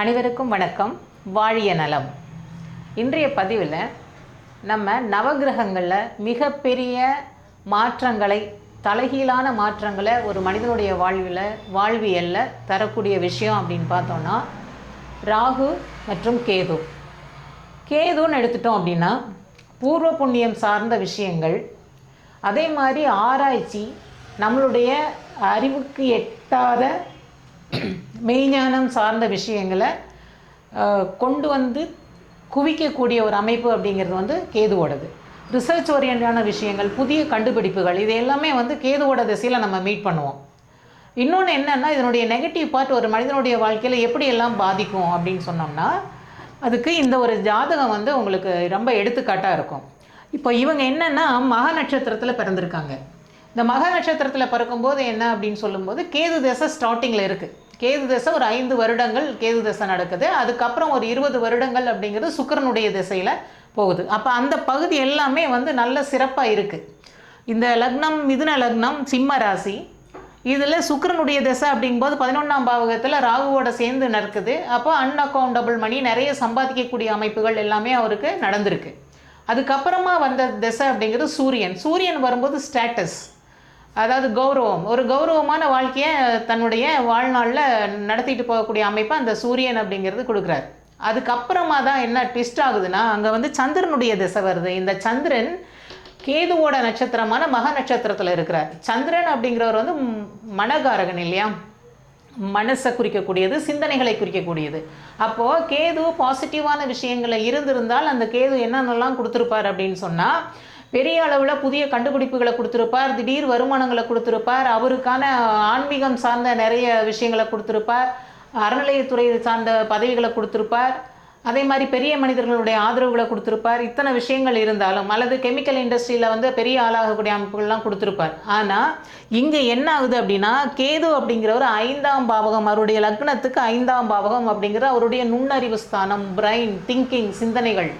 அனைவருக்கும் வணக்கம். வாழிய நலம். இன்றைய பதிவில் நம்ம நவகிரகங்களில் மிகப்பெரிய மாற்றங்களை தலைகீழான மாற்றங்களை ஒரு மனிதனுடைய வாழ்வில் வாழ்வியலில் தரக்கூடிய விஷயம் அப்படின்னு பார்த்தோன்னா ராகு மற்றும் கேது. கேதுன்னு எடுத்துட்டோம் அப்படின்னா பூர்வ புண்ணியம் சார்ந்த விஷயங்கள் அதே மாதிரி ஆராய்ச்சி நம்மளுடைய அறிவுக்கு எட்டாத மெய்ஞானம் சார்ந்த விஷயங்களை கொண்டு வந்து குவிக்கக்கூடிய ஒரு அமைப்பு அப்படிங்கிறது வந்து கேதுவோடது. ரிசர்ச் ஓரியண்டான விஷயங்கள் புதிய கண்டுபிடிப்புகள் இது எல்லாமே வந்து கேதுவோட திசையில் நம்ம மீட் பண்ணுவோம். இன்னொன்று என்னென்னா இதனுடைய நெகட்டிவ் பார்ட் ஒரு மனிதனுடைய வாழ்க்கையில் எப்படி எல்லாம் பாதிக்கும் அப்படின்னு சொன்னோம்னா அதுக்கு இந்த ஒரு ஜாதகம் வந்து உங்களுக்கு ரொம்ப எடுத்துக்காட்டாக இருக்கும். இப்போ இவங்க என்னென்னா மக நட்சத்திரத்தில் பிறந்திருக்காங்க. இந்த மக நட்சத்திரத்தில் பிறக்கும்போது என்ன அப்படின்னு சொல்லும்போது கேது தசை ஸ்டார்டிங்கில் இருக்குது கேது தசை ஒரு ஐந்து வருடங்கள் கேது தசை நடக்குது. அதுக்கப்புறம் ஒரு இருபது வருடங்கள் அப்படிங்கிறது சுக்கிரனுடைய திசையில் போகுது. அப்போ அந்த பகுதி எல்லாமே வந்து நல்ல சிறப்பாக இருக்குது இந்த லக்னம் மிதுன லக்னம் சிம்ம ராசி இதில் சுக்கரனுடைய திசை அப்படிங்கும்போது பதினொன்றாம் பாவகத்தில் ராகுவோட சேர்ந்து நடக்குது. அப்போ அன்அக்கௌண்டபிள் மணி நிறைய சம்பாதிக்கக்கூடிய அமைப்புகள் எல்லாமே அவருக்கு நடந்திருக்கு. அதுக்கப்புறமா வந்த திசை அப்படிங்கிறது சூரியன். சூரியன் வரும்போது ஸ்டேட்டஸ் அதாவது கௌரவம். ஒரு கௌரவமான வாழ்க்கையை தன்னுடைய வாழ்நாளில் நடத்திட்டு போகக்கூடிய அமைப்பை அந்த சூரியன் அப்படிங்கிறது கொடுக்குறாரு. அதுக்கப்புறமா தான் என்ன ட்விஸ்ட் ஆகுதுன்னா அங்கே வந்து சந்திரனுடைய திசை வருது. இந்த சந்திரன் கேதுவோட நட்சத்திரமான மக நட்சத்திரத்தில் இருக்கிறார். சந்திரன் அப்படிங்கிறவர் வந்து மனகாரகன் இல்லையா? மனசை குறிக்கக்கூடியது சிந்தனைகளை குறிக்கக்கூடியது. அப்போது கேது பாசிட்டிவான விஷயங்களை இருந்திருந்தால் அந்த கேது என்னென்னலாம் கொடுத்துருப்பார் அப்படின்னு சொன்னால் பெரிய அளவில் புதிய கண்டுபிடிப்புகளை கொடுத்துருப்பார். திடீர் வருமானங்களை கொடுத்துருப்பார். அவருக்கான ஆன்மீகம் சார்ந்த நிறைய விஷயங்களை கொடுத்துருப்பார். அறநிலையத்துறை சார்ந்த பதவிகளை கொடுத்துருப்பார். அதே மாதிரி பெரிய மனிதர்களுடைய ஆதரவுகளை கொடுத்துருப்பார். இத்தனை விஷயங்கள் இருந்தாலும் அல்லது கெமிக்கல் இண்டஸ்ட்ரியில் வந்து பெரிய ஆளாகக்கூடிய அமைப்புகள்லாம் கொடுத்துருப்பார். ஆனால் இங்கே என்ன ஆகுது அப்படின்னா கேது அப்படிங்கிறவர் ஐந்தாம் பாவகம் அவருடைய லக்னத்துக்கு ஐந்தாம் பாவகம் அப்படிங்கிற அவருடைய நுண்ணறிவு ஸ்தானம் பிரைன் திங்கிங் சிந்தனைகள்.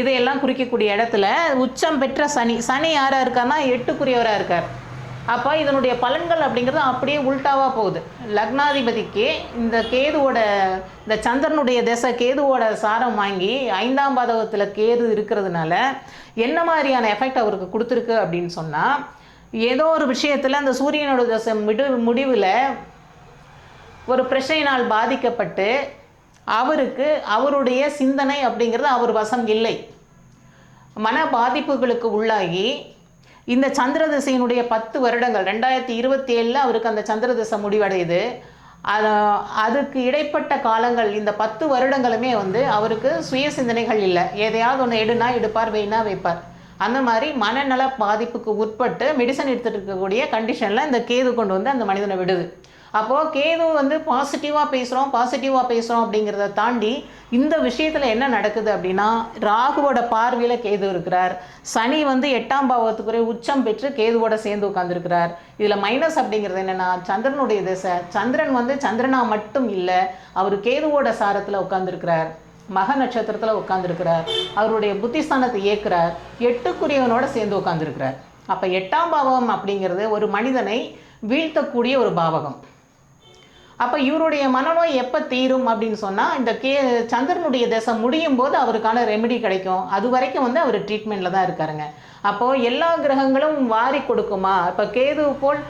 இதையெல்லாம் குறிக்கக்கூடிய இடத்துல உச்சம் பெற்ற சனி. சனி யாராக இருக்காருன்னா எட்டுக்குரியவராக இருக்கார். அப்போ இதனுடைய பலன்கள் அப்படிங்கிறது அப்படியே உல்ட்டாவாக போகுது. லக்னாதிபதிக்கு இந்த கேதுவோட இந்த சந்திரனுடைய திசை கேதுவோட சாரம் வாங்கி ஐந்தாம் பாதகத்தில் கேது இருக்கிறதுனால என்ன மாதிரியான எஃபெக்ட் அவருக்கு கொடுத்துருக்கு அப்படின்னு சொன்னால் ஏதோ ஒரு விஷயத்தில் அந்த சூரியனோட தசை முடிவு முடிவில் ஒரு பிரச்சனையினால் பாதிக்கப்பட்டு அவருக்கு அவருடைய சிந்தனை அப்படிங்கிறது அவர் வசம் இல்லை. மன பாதிப்புகளுக்கு உள்ளாகி இந்த சந்திர திசையினுடைய பத்து வருடங்கள் ரெண்டாயிரத்தி இருபத்தி ஏழில் அவருக்கு அந்த சந்திர திசை முடிவடையுது அதுக்கு இடைப்பட்ட காலங்கள் இந்த பத்து வருடங்களுமே வந்து அவருக்கு சுய சிந்தனைகள் இல்லை. எதையாவது ஒன்று எடுனா எடுப்பார் வேணா வைப்பார். அந்த மாதிரி மனநல பாதிப்புக்கு உட்பட்டு மெடிசன் எடுத்துகிட்டு இருக்கக்கூடிய கண்டிஷனில் இந்த கேது கொண்டு வந்து அந்த மனிதனை விடுது. அப்போது கேது வந்து பாசிட்டிவாக பேசுகிறோம் பாசிட்டிவாக பேசுகிறோம் அப்படிங்கிறத தாண்டி இந்த விஷயத்தில் என்ன நடக்குது அப்படின்னா ராகுவோட பார்வையில் கேது இருக்கிறார். சனி வந்து எட்டாம் பாவத்துக்குரிய உச்சம் பெற்று கேதுவோட சேர்ந்து உட்காந்துருக்கிறார் இதில் மைனஸ் அப்படிங்கிறது என்னென்னா சந்திரனுடைய திசை. சந்திரன் வந்து சந்திரனா மட்டும் இல்லை அவர் கேதுவோட சாரத்தில் உட்காந்துருக்கிறார் மக நட்சத்திரத்தில் உட்காந்துருக்கிறார் அவருடைய புத்திஸ்தானத்தை ஏற்கிறார் எட்டுக்குரியவனோட சேர்ந்து உட்காந்துருக்கிறார் அப்போ எட்டாம் பாவகம் அப்படிங்கிறது ஒரு மனிதனை வீழ்த்தக்கூடிய ஒரு பாவகம். அப்போ இவருடைய மனநோய் எப்போ தீரும் அப்படின்னு சொன்னால் இந்த கே சந்திரனுடைய தசை முடியும் போது அவருக்கான ரெமெடி கிடைக்கும். அது வரைக்கும் வந்து அவர் ட்ரீட்மெண்ட்டில் தான் இருக்காருங்க. அப்போது எல்லா கிரகங்களும் வாரி கொடுக்குமா? இப்போ கேது போல்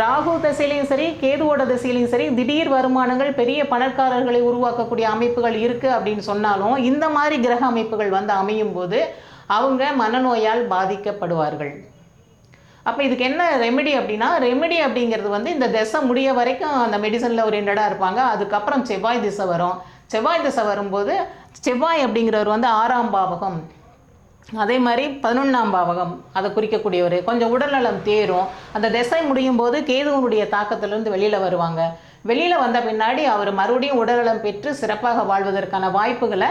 ராகு திசையிலையும் சரி கேதுவோட திசையிலையும் சரி திடீர் வருமானங்கள் பெரிய பணக்காரர்களை உருவாக்கக்கூடிய அமைப்புகள் இருக்குது அப்படின்னு சொன்னாலும் இந்த மாதிரி கிரக அமைப்புகள் வந்து அமையும் போது அவங்க மனநோயால் பாதிக்கப்படுவார்கள். அப்போ இதுக்கு என்ன ரெமெடி அப்படின்னா ரெமெடி அப்படிங்கிறது வந்து இந்த திசை முடிய வரைக்கும் அந்த மெடிசனில் ஓரியண்டடாக இருப்பாங்க அதுக்கப்புறம் செவ்வாய் திசை வரும். செவ்வாய் திசை வரும்போது செவ்வாய் அப்படிங்கிறவர் வந்து ஆறாம் பாவகம். அதே மாதிரி பதினொன்றாம் பாவகம் அதை குறிக்கக்கூடியவர். கொஞ்சம் உடல்நலம் தேரும். அந்த திசை முடியும் போது கேதுவனுடைய தாக்கத்திலிருந்து வெளியில் வருவாங்க. வெளியில் வந்த பின்னாடி அவர் மறுபடியும் உடல்நலம் பெற்று சிறப்பாக வாழ்வதற்கான வாய்ப்புகளை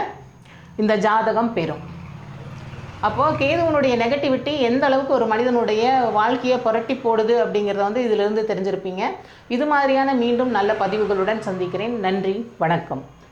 இந்த ஜாதகம் பெறும். அப்போது கேதுவனுடைய நெகட்டிவிட்டி எந்த அளவுக்கு ஒரு மனிதனுடைய வாழ்க்கையை புரட்டி போடுது அப்படிங்கிறத வந்து இதிலிருந்து தெரிஞ்சிருப்பீங்க. இது மாதிரியான மீண்டும் நல்ல பதிவுகளுடன் சந்திக்கிறேன். நன்றி. வணக்கம்.